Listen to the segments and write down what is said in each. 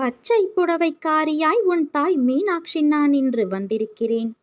பச்சை புடவைக்காரியாய் உன் தாய் மீனாட்சி நான் இன்று வந்திருக்கிறேன்.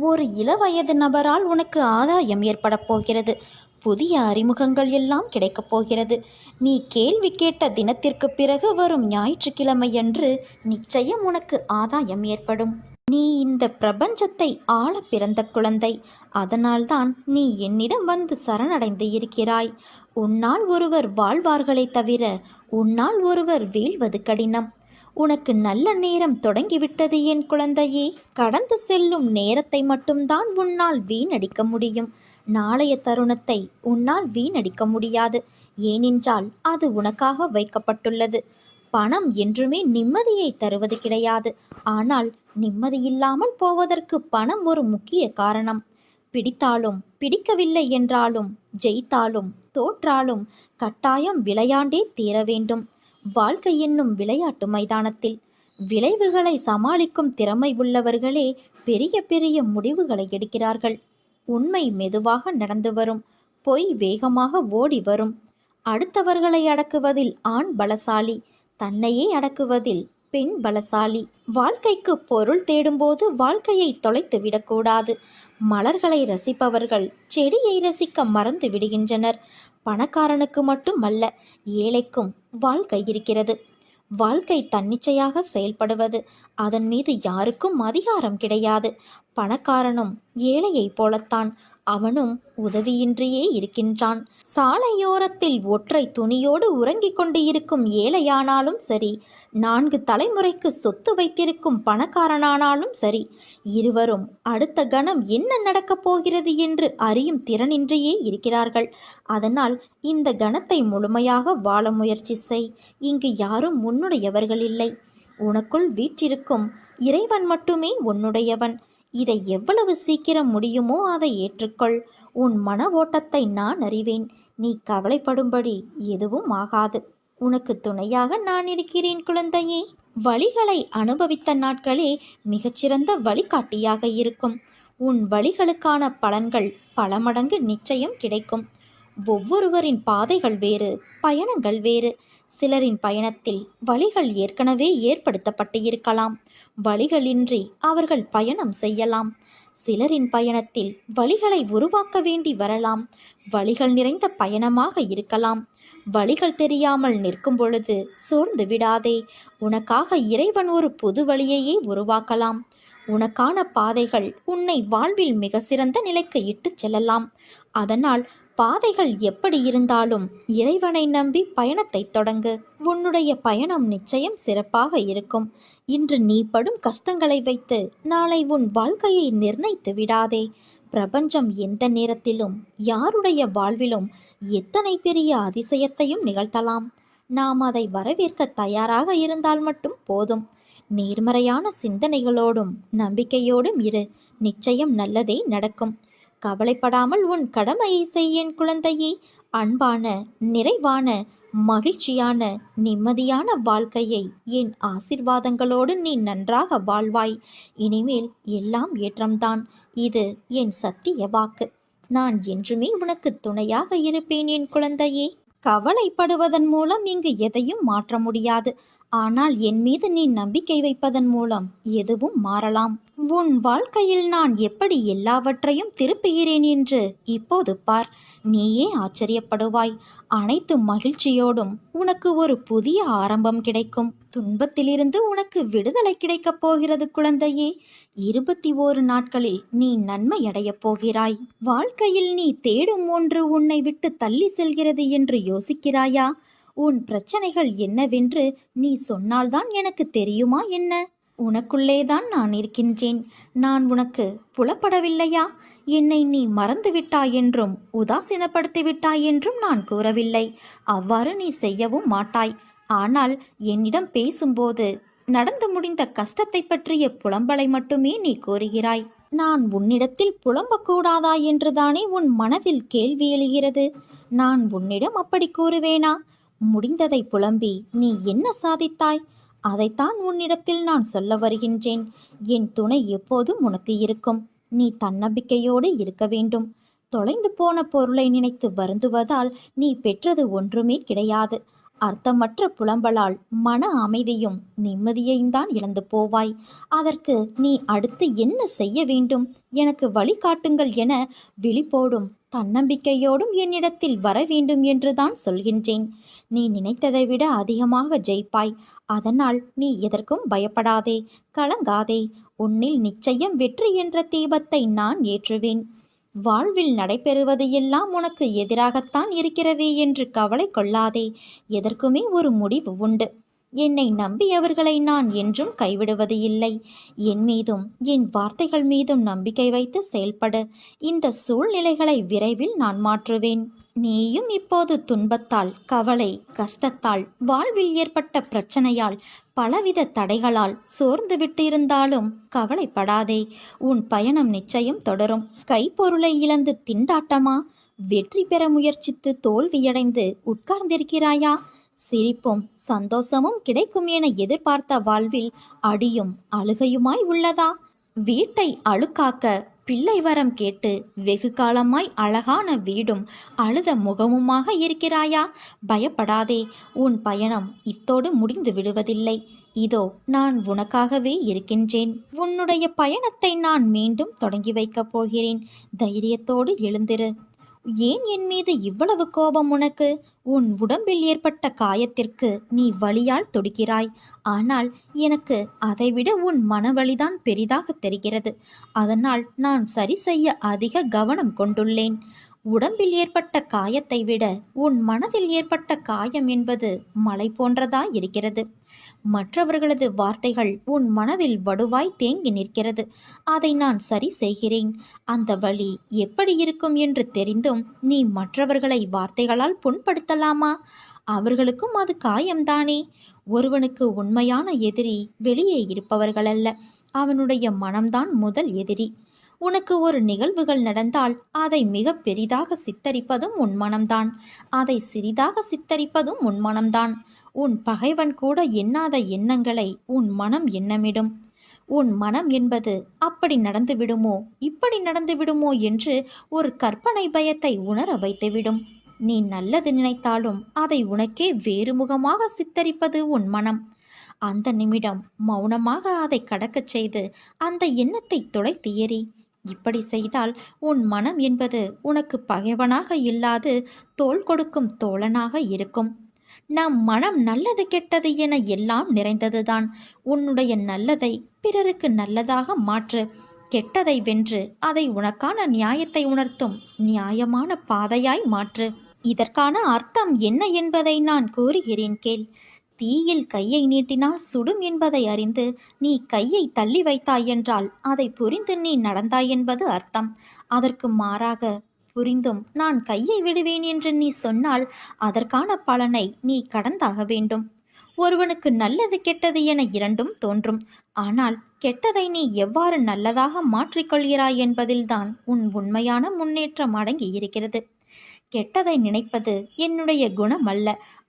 ஒரு இளவயது நபரால் உனக்கு ஆதாயம் ஏற்படப் போகிறது. புதிய அறிமுகங்கள் எல்லாம் கிடைக்கப் போகிறது. நீ கேள்வி கேட்ட தினத்திற்கு பிறகு வரும் ஞாயிற்றுக்கிழமையன்று நிச்சயம் உனக்கு ஆதாயம் ஏற்படும். நீ இந்த பிரபஞ்சத்தை ஆள பிறந்த குழந்தை. அதனால்தான் நீ என்னிடம் வந்து சரணடைந்து இருக்கிறாய். உன்னால் ஒருவர் வாழ்வார்களே தவிர உன்னால் ஒருவர் வீழ்வது கடினம். உனக்கு நல்ல நேரம் தொடங்கிவிட்டது என் குழந்தையே. கடந்து செல்லும் நேரத்தை மட்டும்தான் உன்னால் வீணடிக்க முடியும். நாளைய தருணத்தை உன்னால் வீணடிக்க முடியாது. ஏனென்றால் அது உனக்காக வைக்கப்பட்டுள்ளது. பணம் என்றுமே நிம்மதியை தருவது கிடையாது. ஆனால் நிம்மதியில்லாமல் போவதற்கு பணம் ஒரு முக்கிய காரணம். பிடித்தாலும் பிடிக்கவில்லை என்றாலும் ஜெயித்தாலும் தோற்றாலும் கட்டாயம் விளையாண்டே தீர வேண்டும் வாழ்க்கை என்னும் விளையாட்டு மைதானத்தில் விளைவுகளை சமாளிக்கும் திறமை உள்ளவர்களே பெரிய பெரிய முடிவுகளை எடுக்கிறார்கள். உண்மை மெதுவாக நடந்து வரும். பொய் வேகமாக ஓடி வரும். அடுத்தவர்களை அடக்குவதில் ஆண் பலசாலி. தன்னையே அடக்குவதில் பெண் பலசாலி. வாழ்க்கைக்கு பொருள் தேடும்போது வாழ்க்கையை தொலைத்து விடக்கூடாது. மலர்களை ரசிப்பவர்கள் செடியை ரசிக்க மறந்து விடுகின்றனர். பணக்காரனுக்கு மட்டும் அல்ல ஏழைக்கும் வாழ்க்கை இருக்கிறது. வாழ்க்கை தன்னிச்சையாக செயல்படுவது அதன் மீது யாருக்கும் அதிகாரம் கிடையாது. பணக்காரனும் ஏழையைப் போலத்தான் அவனும் உதவியின்றியே இருக்கின்றான். சாலையோரத்தில் ஒற்றை துணியோடு உறங்கிக் கொண்டு இருக்கும் ஏழையானாலும் சரி நான்கு தலைமுறைக்கு சொத்து வைத்திருக்கும் பணக்காரனானாலும் சரி இருவரும் அடுத்த கணம் என்ன நடக்கப் போகிறது என்று அறியும் திறனின்றியே இருக்கிறார்கள். அதனால் இந்த கணத்தை முழுமையாக வாழ முயற்சி செய். இங்கு யாரும் உன்னுடையவர்கள் இல்லை. உனக்குள் வீற்றிருக்கும் இறைவன் மட்டுமே உன்னுடையவன். இதை எவ்வளவு சீக்கிரம் முடியுமோ அதை ஏற்றுக்கொள். உன் மன ஓட்டத்தை நான் அறிவேன். நீ கவலைப்படும்படி எதுவும் ஆகாது. உனக்கு துணையாக நான் இருக்கிறேன் குழந்தையே. வழிகளை அனுபவித்த நாட்களே மிகச்சிறந்த வழிகாட்டியாக இருக்கும். உன் வழிகளுக்கான பலன்கள் பல மடங்கு நிச்சயம் கிடைக்கும். ஒவ்வொருவரின் பாதைகள் வேறு பயணங்கள் வேறு. சிலரின் பயணத்தில் வழிகள் ஏற்கனவே ஏற்படுத்தப்பட்டு இருக்கலாம். வழிகளின்றி அவர்கள் பயணம் செய்யலாம். சிலரின் பயணத்தில் வழிகளை உருவாக்க வேண்டி வரலாம். வழிகள் நிறைந்த பயணமாக இருக்கலாம். வழிகள் தெரியாமல் நிற்கும் பொழுது சோர்ந்து விடாதே. உனக்காக இறைவன் ஒரு புது வழியையே உருவாக்கலாம். உனக்கான பாதைகள் உன்னை வாழ்வில் மிக சிறந்த நிலைக்கு இட்டுச் செல்லலாம். அதனால் பாதைகள் எப்படி இருந்தாலும் இறைவனை நம்பி பயணத்தை தொடங்கு. உன்னுடைய பயணம் நிச்சயம் சிறப்பாக இருக்கும். இன்று நீ படும் கஷ்டங்களை வைத்து நாளை உன் வாழ்க்கையை நிர்ணயித்து விடாதே. பிரபஞ்சம் எந்த நேரத்திலும் யாருடைய வாழ்விலும் எத்தனை பெரிய அதிசயத்தையும் நிகழ்த்தலாம். நாம் அதை வரவேற்க தயாராக இருந்தால் மட்டும் போதும். நேர்மறையான சிந்தனைகளோடும் நம்பிக்கையோடும் இரு. நிச்சயம் நல்லதே நடக்கும். கவலைப்படாமல் உன் கடமையை செய்யேன் குழந்தையே. அன்பான நிறைவான மகிழ்ச்சியான நிம்மதியான வாழ்க்கையை என் ஆசிர்வாதங்களோடு நீ நன்றாக வாழ்வாய். இனிமேல் எல்லாம் ஏற்றம்தான். இது என் சத்திய வாக்கு. நான் என்றுமே உனக்கு துணையாக இருப்பேன் என் குழந்தையே. கவலைப்படுவதன் மூலம் இங்கு எதையும் மாற்ற முடியாது. ஆனால் என் மீது நீ நம்பிக்கை வைப்பதன் மூலம் எதுவும் மாறலாம். உன் வாழ்க்கையில் நான் எப்படி எல்லாவற்றையும் திருப்புகிறேன் என்று இப்போது பார். நீயே ஆச்சரியப்படுவாய். அனைத்து மகிழ்ச்சியோடும் உனக்கு ஒரு புதிய ஆரம்பம் கிடைக்கும். துன்பத்திலிருந்து உனக்கு விடுதலை கிடைக்கப் போகிறது குழந்தையே. இருபத்தி ஓரு நாட்களில் நீ நன்மை அடையப் போகிறாய். வாழ்க்கையில் நீ தேடும் ஒன்று உன்னை விட்டு தள்ளி செல்கிறது என்று யோசிக்கிறாயா? உன் பிரச்சனைகள் என்னவென்று நீ சொன்னால்தான் எனக்கு தெரியுமா என்ன? உனக்குள்ளேதான் நான் இருக்கின்றேன். நான் உனக்கு புலப்படவில்லையா? என்னை நீ மறந்துவிட்டாய் என்றும் உதாசீனப்படுத்திவிட்டாய் என்றும் நான் கூறவில்லை. அவ்வாறு நீ செய்யவும் மாட்டாய். ஆனால் என்னிடம் பேசும்போது நடந்து முடிந்த கஷ்டத்தை பற்றிய புலம்பலை மட்டுமே நீ கூறுகிறாய். நான் உன்னிடத்தில் புலம்பக்கூடாதா என்றுதானே உன் மனதில் கேள்வி எழுகிறது. நான் உன்னிடம் அப்படி கூறுவேனா? முடிந்ததை புலம்பி நீ என்ன சாதித்தாய்? அதைத்தான் உன்னிடத்தில் நான் சொல்ல வருகின்றேன். என் துணை எப்போதும் உனக்கு இருக்கும். நீ தன்னம்பிக்கையோடு இருக்க வேண்டும். தொலைந்து போன பொருளை நினைத்து வருந்துவதால் நீ பெற்றது ஒன்றுமே கிடையாது. அர்த்தமற்ற புலம்பலால் மன அமைதியும் நிம்மதியையும் தான் இழந்து போவாய். அதற்கு நீ அடுத்து என்ன செய்ய வேண்டும்? எனக்கு வழிகாட்டுங்கள் என விழிப்போடும் தன்னம்பிக்கையோடும் என்னிடத்தில் வர வேண்டும் என்றுதான் சொல்கின்றேன். நீ நினைத்ததை விட அதிகமாக ஜெயிப்பாய். அதனால் நீ எதற்கும் பயப்படாதே கலங்காதே. உன்னில் நிச்சயம் வெற்றி என்ற தீபத்தை நான் ஏற்றுவேன். வாழ்வில் நடைபெறுவது எல்லாம் உனக்கு எதிராகத்தான் இருக்கிறதே என்று கவலை கொள்ளாதே. எதற்குமே ஒரு முடிவு உண்டு. என்னை நம்பியவர்களை நான் என்றும் கைவிடுவது இல்லை. என் மீதும் என் வார்த்தைகள் மீதும் நம்பிக்கை வைத்து செயல்படு. இந்த சூழ்நிலைகளை விரைவில் நான் மாற்றுவேன். நீயும் இப்போது துன்பத்தால் கவலை கஷ்டத்தால் வாழ்வில் ஏற்பட்ட பிரச்சனையால் பலவித தடைகளால் சோர்ந்து விட்டிருந்தாலும் கவலைப்படாதே. உன் பயணம் நிச்சயம் தொடரும். கைப்பொருளை இழந்து திண்டாட்டமா? வெற்றி பெற முயற்சித்து தோல்வியடைந்து உட்கார்ந்திருக்கிறாயா? சிரிப்பும் சந்தோஷமும் கிடைக்கும் என எதிர்பார்த்த வாழ்வில் அடியும் அழுகையுமாய் உள்ளதா? வீட்டை அழுக்காக்க பிள்ளை வரம் கேட்டு வெகு காலமாய் அழகான வீடும் அழுத முகமுமாக இருக்கிறாயா? பயப்படாதே உன் பயணம் இத்தோடு முடிந்து விடுவதில்லை. இதோ நான் உனக்காகவே இருக்கின்றேன். உன்னுடைய பயணத்தை நான் மீண்டும் தொடங்கி வைக்கப் போகிறேன். தைரியத்தோடு எழுந்திரு. ஏன் என் மீது இவ்வளவு கோபம் உனக்கு? உன் உடம்பில் ஏற்பட்ட காயத்திற்கு நீ வலியால் தொடுகிறாய். ஆனால் எனக்கு அதைவிட உன் மனவழிதான் பெரிதாக தெரிகிறது. அதனால் நான் சரி செய்ய அதிக கவனம் கொண்டுள்ளேன். உடம்பில் ஏற்பட்ட காயத்தை விட உன் மனதில் ஏற்பட்ட காயம் என்பது மலை போன்றதா இருக்கிறது. மற்றவர்களது வார்த்தைகள் உன் மனதில் வடுவாய் தேங்கி நிற்கிறது. அதை நான் சரி செய்கிறேன். அந்த வழி எப்படி இருக்கும் என்று தெரிந்தும் நீ மற்றவர்களை வார்த்தைகளால் புண்படுத்தலாமா? அவர்களுக்கும் அது காயம்தானே. ஒருவனுக்கு உண்மையான எதிரி வெளியே இருப்பவர்களல்ல. அவனுடைய மனம்தான் முதல் எதிரி. உனக்கு ஒரு நிகழ்வுகள் நடந்தால் அதை மிக பெரிதாக சித்தரிப்பதும் உன் மனம்தான். அதை சிறிதாக சித்தரிப்பதும் உன் மனம்தான். உன் பகைவன் கூட எண்ணாத எண்ணங்களை உன் மனம் எண்ணமிடும். உன் மனம் என்பது அப்படி நடந்து விடுமோ இப்படி நடந்து விடுமோ என்று ஒரு கற்பனை பயத்தை உணர வைத்துவிடும். நீ நல்லது நினைத்தாலும் அதை உனக்கே வேறு முகமாக சித்தரிப்பது உன் மனம். அந்த நிமிடம் மௌனமாக அதை கடக்கச் செய்து அந்த எண்ணத்தை துளைத்து எறி இப்படி செய்தால் உன் மனம் என்பது உனக்கு பகைவனாக இல்லாது தோல் கொடுக்கும் தோழனாக இருக்கும். நம் மனம் நல்லது கெட்டது என எல்லாம் நிறைந்ததுதான். உன்னுடைய நல்லதை பிறருக்கு நல்லதாக மாற்று. கெட்டதை வென்று அதை உனக்கான நியாயத்தை உணர்த்தும் நியாயமான பாதையாய் மாற்று. இதற்கான அர்த்தம் என்ன என்பதை நான் கூறுகிறேன் கேள். தீயில் கையை நீட்டினால் சுடும் என்பதை அறிந்து நீ கையை தள்ளி வைத்தாய் என்றால் அதை புரிந்து நீ நடந்தாய் என்பது அர்த்தம். அதற்கு மாறாக புரிந்தும் நான் கையை விடுவேன் என்று நீ சொன்னால் அதற்கான பலனை நீ கடந்தாக வேண்டும். ஒருவனுக்கு நல்லது கெட்டது என இரண்டும் தோன்றும். ஆனால் கெட்டதை நீ எவ்வாறு நல்லதாக மாற்றிக்கொள்கிறாய் என்பதில்தான் உன் உண்மையான முன்னேற்றம் அடங்கி இருக்கிறது. கெட்டதை நினைப்பது என்னுடைய குணம் அல்ல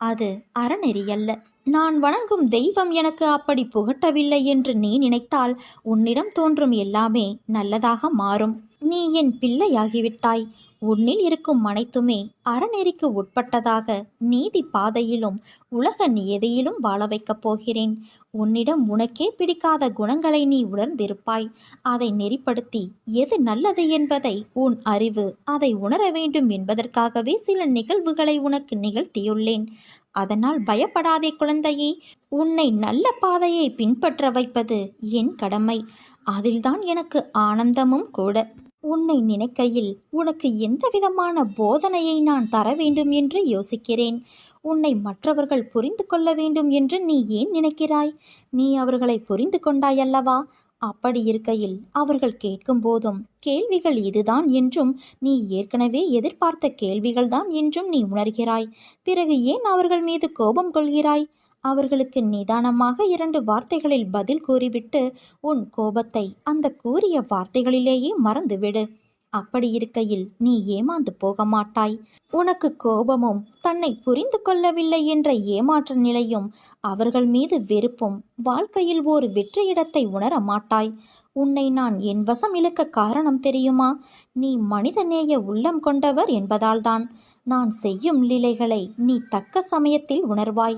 அது அறநெறி அல்ல நான் வணங்கும் தெய்வம் எனக்கு அப்படி புகட்டவில்லை என்று நீ நினைத்தால் உன்னிடம் தோன்றும் எல்லாமே நல்லதாக மாறும். நீ என் பிள்ளையாகிவிட்டாய். உன்னில் இருக்கும் அனைத்துமே அறநெறிக்கு உட்பட்டதாக நீதி பாதையிலும் உலக நியதியிலும் வாழ வைக்கப் போகிறேன். உன்னிடம் உனக்கே பிடிக்காத குணங்களை நீ உணர்ந்திருப்பாய். அதை நெறிப்படுத்தி எது நல்லது என்பதை உன் அறிவு அதை உணர வேண்டும் என்பதற்காகவே சில நிகழ்வுகளை உனக்கு நிகழ்த்தியுள்ளேன். அதனால் பயப்படாதே குழந்தையே. உன்னை நல்ல பாதையை பின்பற்ற வைப்பது என் கடமை. அதில்தான் எனக்கு ஆனந்தமும் கூட. உன்னை நினைக்கையில் உனக்கு எந்த விதமான போதனையை நான் தர வேண்டும் என்று யோசிக்கிறேன். உன்னை மற்றவர்கள் புரிந்து கொள்ள வேண்டும் என்று நீ ஏன் நினைக்கிறாய்? நீ அவர்களை புரிந்து கொண்டாயல்லவா அப்படி இருக்கையில் அவர்கள் கேட்கும் போதும் கேள்விகள் இதுதான் என்றும் நீ ஏற்கனவே எதிர்பார்த்த கேள்விகள்தான் என்றும் நீ உணர்கிறாய். பிறகு ஏன் அவர்கள் மீது கோபம் கொள்கிறாய்? அவர்களுக்கு நிதானமாக இரண்டு வார்த்தைகளில் பதில் கூறிவிட்டு உன் கோபத்தை அந்த கூறிய வார்த்தைகளிலேயே மறந்துவிடு. அப்படி இருக்கையில் நீ ஏமாந்து போக மாட்டாய் உனக்கு கோபமும் தன்னை புரிந்து கொள்ளவில்லை என்ற ஏமாற்ற நிலையும் அவர்கள் மீது வெறுப்பும் வாழ்க்கையில் ஒரு வெற்றியிடத்தை உணர மாட்டாய். உன்னை நான் என் வசம் இழுக்க காரணம் தெரியுமா? நீ மனிதநேய உள்ளம் கொண்டவர் என்பதால்தான். நான் செய்யும் லீலைகளை நீ தக்க சமயத்தில் உணர்வாய்.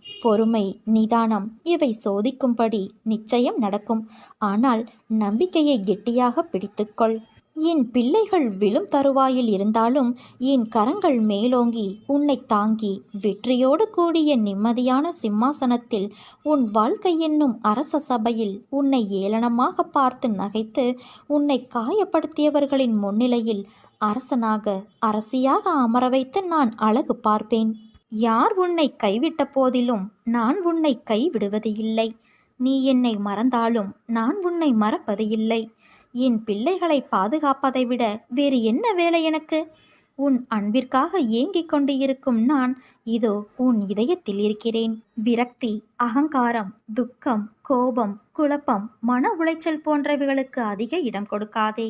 பொறுமை நிதானம் இவை சோதிக்கும்படி நிச்சயம் நடக்கும். ஆனால் நம்பிக்கையை கெட்டியாக பிடித்துக்கொள். என் பிள்ளைகள் விழும் தருவாயில் இருந்தாலும் என் கரங்கள் மேலோங்கி உன்னை தாங்கி வெற்றியோடு கூடிய நிம்மதியான சிம்மாசனத்தில் உன் வாழ்க்கை என்னும் அரச சபையில் உன்னை ஏளனமாக பார்த்து நகைத்து உன்னை காயப்படுத்தியவர்களின் முன்னிலையில் அரசனாக அரசியாக அமர வைத்து நான் அழகு பார்ப்பேன். யார் உன்னை கைவிட்ட போதிலும் நான் உன்னை கைவிடுவது இல்லை. நீ என்னை மறந்தாலும் நான் உன்னை மறப்பது இல்லை. என் பிள்ளைகளை பாதுகாப்பதை விட வேறு என்ன வேலை எனக்கு? உன் அன்பிற்காக ஏங்கிக் கொண்டு இருக்கும் நான் இதோ உன் இதயத்தில் இருக்கிறேன். விரக்தி அகங்காரம் துக்கம் கோபம் குழப்பம் மன உளைச்சல் போன்றவைகளுக்கு அதிக இடம் கொடுக்காதே.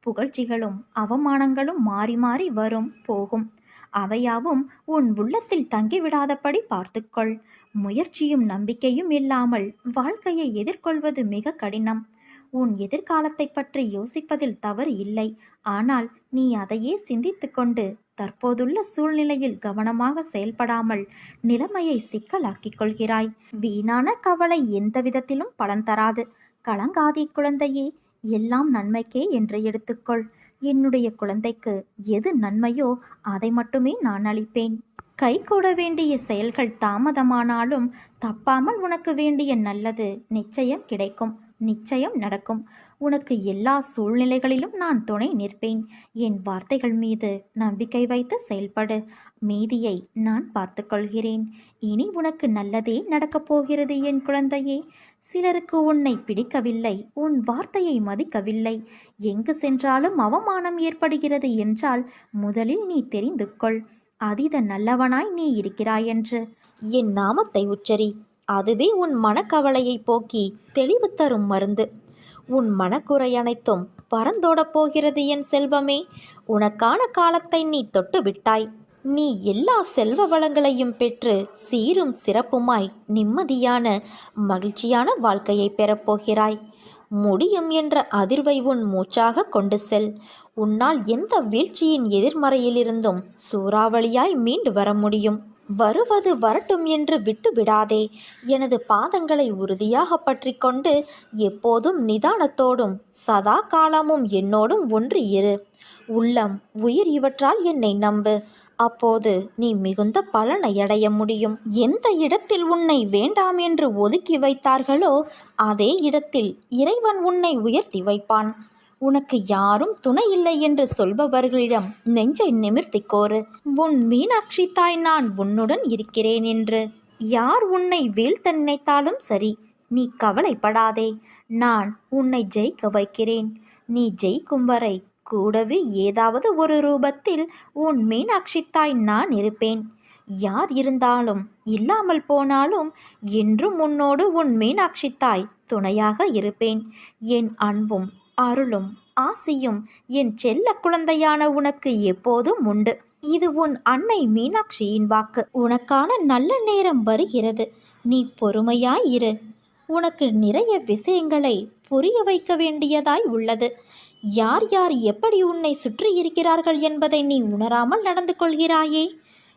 புகழ்ச்சிகளும் அவமானங்களும் மாறி மாறி வரும் போகும். அவையாவும் உன் உள்ளத்தில் தங்கிவிடாதபடி பார்த்துக்கொள். முயற்சியும் நம்பிக்கையும் இல்லாமல் வாழ்க்கையை எதிர்கொள்வது மிக கடினம். உன் எதிர்காலத்தை பற்றி யோசிப்பதில் தவறு இல்லை. ஆனால் நீ அதையே சிந்தித்து கொண்டு தற்போதுள்ள சூழ்நிலையில் கவனமாக செயல்படாமல் நிலைமையை சிக்கலாக்கிக் கொள்கிறாய். வீணான கவலை எந்த விதத்திலும் பலன் தராது. கலங்காதி குழந்தையே. எல்லாம் நன்மைக்கே என்று எடுத்துக்கொள். என்னுடைய குழந்தைக்கு எது நன்மையோ அதை மட்டுமே நான் அளிப்பேன். கை கூட வேண்டிய செயல்கள் தாமதமானாலும் தப்பாமல் உனக்கு வேண்டிய நல்லது நிச்சயம் கிடைக்கும். நிச்சயம் நடக்கும். உனக்கு எல்லா சூழ்நிலைகளிலும் நான் துணை நிற்பேன். என் வார்த்தைகள் மீது நம்பிக்கை வைத்து செயல்படு. மீதியை நான் பார்த்துக்கொள்கிறேன். இனி உனக்கு நல்லதே நடக்கப் போகிறது என் குழந்தையே. சிலருக்கு உன்னை பிடிக்கவில்லை உன் வார்த்தையை மதிக்கவில்லை. எங்கு சென்றாலும் அவமானம் ஏற்படுகிறது என்றால் முதலில் நீ தெரிந்து கொள். அதீத நல்லவனாய் நீ இருக்கிறாய் என்று. என் நாமத்தை உச்சரி. அதுவே உன் மனக்கவலையை போக்கி தெளிவு தரும் மருந்து. உன் மனக்குறை அனைத்தும் பறந்தோடப் போகிறது என் செல்வமே. உனக்கான காலத்தை நீ தொட்டு விட்டாய். நீ எல்லா செல்வ வளங்களையும் பெற்று சீரும் சிறப்புமாய் நிம்மதியான மகிழ்ச்சியான வாழ்க்கையை பெறப்போகிறாய் முடியும் என்ற அதிர்வை உன் மூச்சாக கொண்டு செல். உன்னால் எந்த வீழ்ச்சியின் எதிர்மறையிலிருந்தும் சூறாவளியாய் மீண்டு வர முடியும். வருவது வரட்டும் என்று விட்டு விடாதே எனது பாதங்களை உறுதியாக பற்றி கொண்டு எப்போதும் நிதானத்தோடும் சதா காலமும் என்னோடும் ஒன்று இரு. உள்ளம் உயிர் இவற்றால் என்னை நம்பு. அப்போது நீ மிகுந்த பலனை அடைய முடியும். எந்த இடத்தில் உன்னை வேண்டாம் என்று ஒதுக்கி வைத்தார்களோ அதே இடத்தில் இறைவன் உன்னை உயர்த்தி வைப்பான். உனக்கு யாரும் துணை இல்லை என்று சொல்பவர்களிடம் நெஞ்சை நிமிர்த்திக் கோரு உன் மீனாட்சி தாய் நான் உன்னுடன் இருக்கிறேன் என்று. யார் உன்னை வீழ்த்த நினைத்தாலும் சரி நீ கவலைப்படாதே. நான் உன்னை ஜெயிக்க வைக்கிறேன். நீ ஜெயிக்கும் வரை கூடவே ஏதாவது ஒரு ரூபத்தில் உன் மீனாட்சி தாய் நான் இருப்பேன். யார் இருந்தாலும் இல்லாமல் போனாலும் என்றும் உன்னோடு உன் மீனாட்சி தாய் துணையாக இருப்பேன். என் அன்பும் அருளும் ஆசியும் என் செல்ல குழந்தையான உனக்கு எப்போதும் உண்டு. இது உன் அன்னை மீனாட்சியின் வாக்கு. உனக்கான நல்ல நேரம் வருகிறது. நீ பொறுமையாய் இரு. உனக்கு நிறைய விஷயங்களை புரிய வைக்க வேண்டியதாய் உள்ளது. யார் யார் எப்படி உன்னை சுற்றி இருக்கிறார்கள் என்பதை நீ உணராமல் நடந்து கொள்கிறாயே.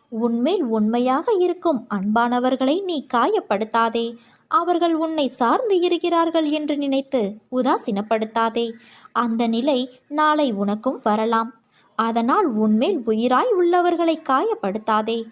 உன்மேல் உண்மையாக இருக்கும் அன்பானவர்களை நீ காயப்படுத்தாதே. அவர்கள் உன்னை சார்ந்து இருக்கிறார்கள் என்று நினைத்து உதாசீனப்படுத்தாதே. அந்த நிலை நாளை உனக்கும் வரலாம். அதனால் உன்மேல் உயிராய் உள்ளவர்களை காயப்படுத்தாதே.